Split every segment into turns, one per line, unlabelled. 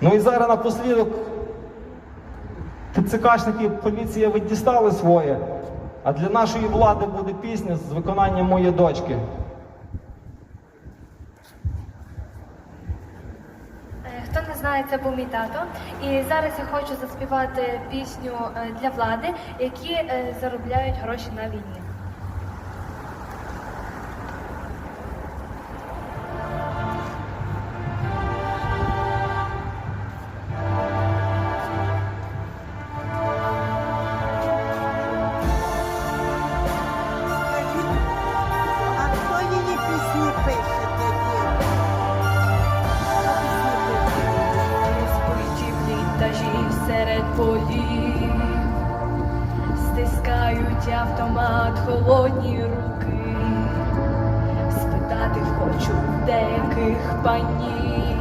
Ну і зараз напослідок ТЦКшники поліція видістали своє, а для нашої влади буде пісня з виконанням моєї дочки.
Е, Хто не знає, це був мій тато. І зараз я хочу заспівати пісню е, для влади, які е, заробляють гроші на війні. Бліндажі серед полів, стискають автомат холодні руки, спитати хочу деяких панів,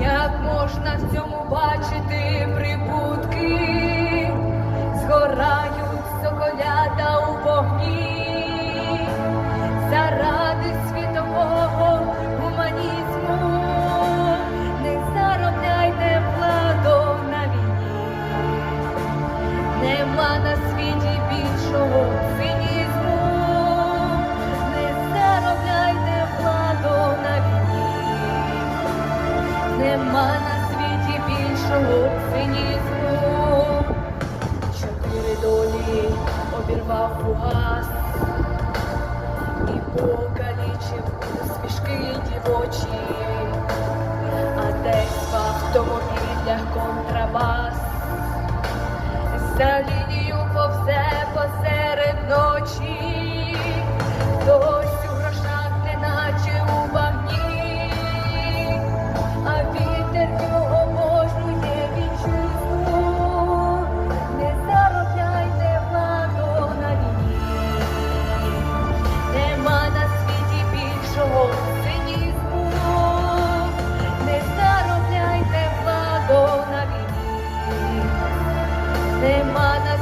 як можна в цьому бачити прибутки, більшого цинізму. Чотири долі обірвав фугас і покалічив усмішки дівочі, а десь в автомобілях контрабас нема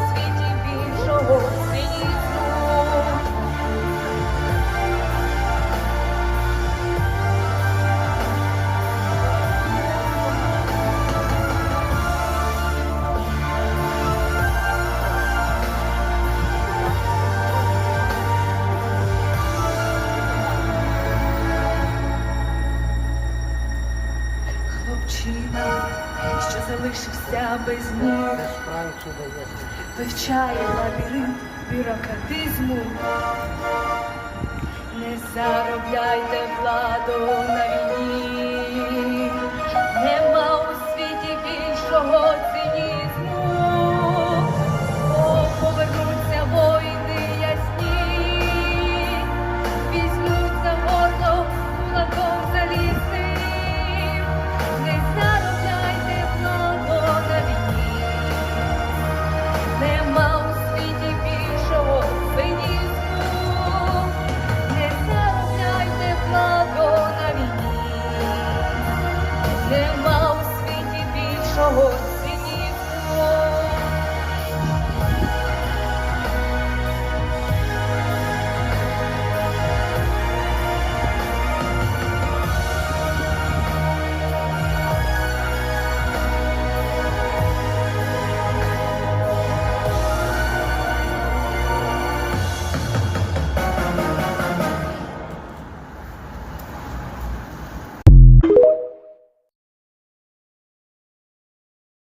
залишився без ніг, вивчає лабіринт бюрократизму. Не заробляйте владу на війні, нема у світі більшого